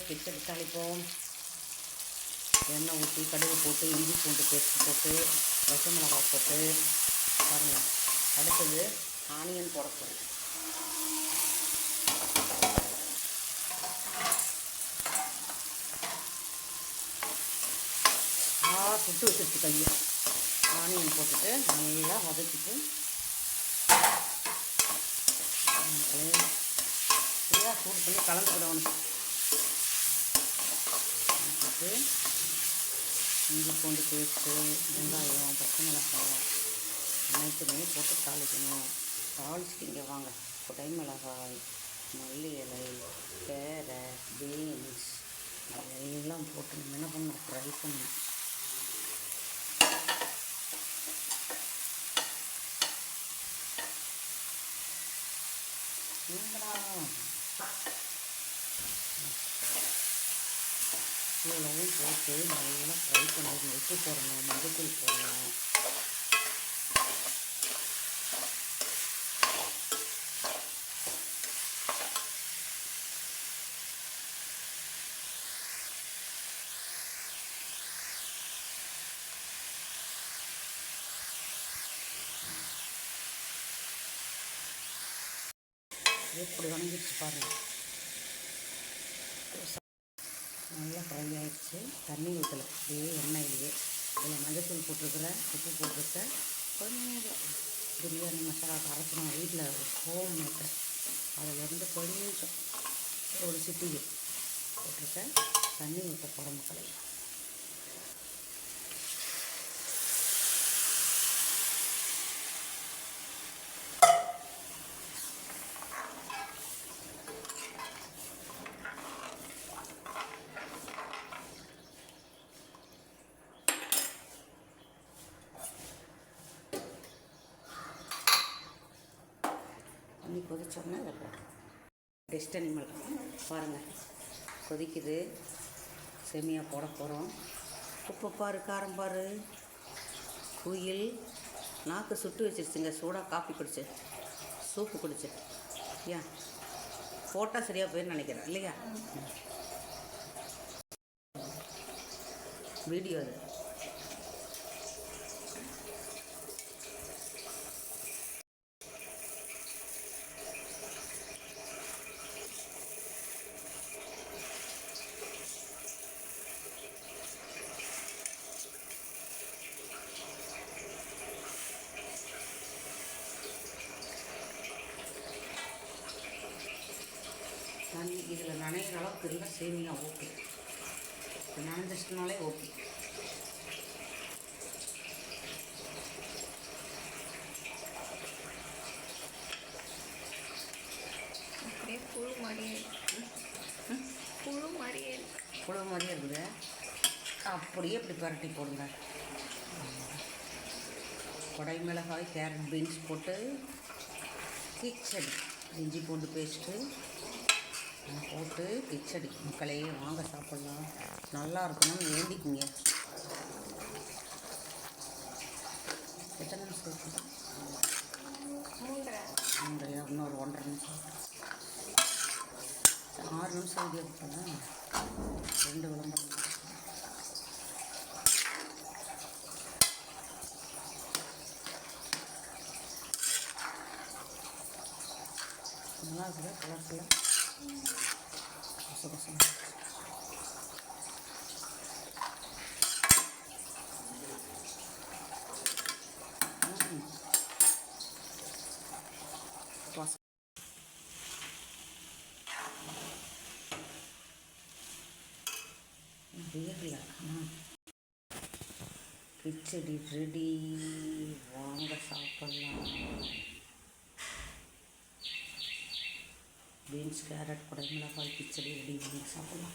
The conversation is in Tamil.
கிச்சடி தாளிப்போம் எண்ணெய் ஊற்றி கடுகு போட்டு இஞ்சி பூண்டு பேஸ்ட் போட்டு பச்சை மிளகாய் போட்டு பாருங்கள் அடுத்தது ஆனியன் போட போகிறேன் சுட்டு வச்சிருச்சு கையை. ஆனியன் போட்டுட்டு நல்லா வதக்கிட்டு சரியா சூடு பண்ணி கலந்து விடணும் போட்டு இஞ்சி பூண்டு பேஸ்ட்டு வெங்காயம் பச்சை மிளகாய் அனைத்துமே போட்டு தாளிக்கணும். தாளிச்சுட்டு இங்கே வாங்க. குடை மிளகாய் மல்லி இலை கேரை பீன்ஸ் எல்லாம் போட்டு நம்ம என்ன பண்ணணும்? ஃப்ரை பண்ணணும். என்னடா இவ்வளவும் போட்டு நல்லா ஃப்ரை பண்ணிடணும் உப்பு போடணும் மஞ்சத்தூள் போடணும். எப்படி வணங்கிடுச்சு பாருங்கள் நல்லா ஃப்ரை ஆகிடுச்சு தண்ணி ஊற்றலை அப்படியே எண்ணெயிலேயே. இதில் மஞ்சத்தூள் போட்டிருக்கிறேன். உப்பு போட்டிருக்கேன். கொஞ்சம் பிரியாணி மசாலா அரைக்கணும். வீட்டில் ஹோம் மேக்கர் அதிலேருந்து கொஞ்சம் ஒரு சிட்டிகை போட்டிருக்கேன். தண்ணி ஊற்ற போகிற மக்களை. தண்ணி கொதிச்சோன்னா அதை போடுறோம் டெஸ்ட் அனிமல் பாருங்கள் கொதிக்குது. செமியாக போட போகிறோம் உப்பு பாரு காரம் பாரு. குயில். நாக்கு சுட்டு வச்சிருச்சுங்க. சூடாக காஃபி குடிச்சு. சூப்பு குடிச்சு. ஏன் போட்டால் சரியாக போயின்னு நினைக்கிறேன். இல்லையா? வீடியோ அது தண்ணி இதில் நனைகிற அளவுக்கு இருந்தால் சேமியா ஓகே. நனைஞ்சிச்சுனாலே ஓகே. அப்படியே புழு மாதிரியே. புழு மாதிரியே. புழு மாதிரியே இருக்குது. அப்படியே இப்படி பரட்டி போடுங்க. கொடை மிளகாய் கேரட் பீன்ஸ் போட்டு கிச்சடி இஞ்சி பூண்டு பேஸ்ட்டு போட்டு கிச்சடி. மக்களே வாங்க சாப்பிட்லாம். நல்லா இருக்கணும்னு வேண்டிக்குங்க. எத்தனை நிமிஷம் இருக்குது இன்னொரு ஒன்றரை நிமிஷம். ஆறு நிமிஷம் வீடியோ கொடுத்தா ரெண்டு விளம்பரம். நல்லா இருக்குதா? கலர்ஃபுல்லாக கச கிச்சடி ரெடி வாங்க சாப்பிட்லாம். பீன்ஸ் கேரட் குடை மிளகாய் கிச்சடி ரெடி வாங்க சாப்பிட்லாம்.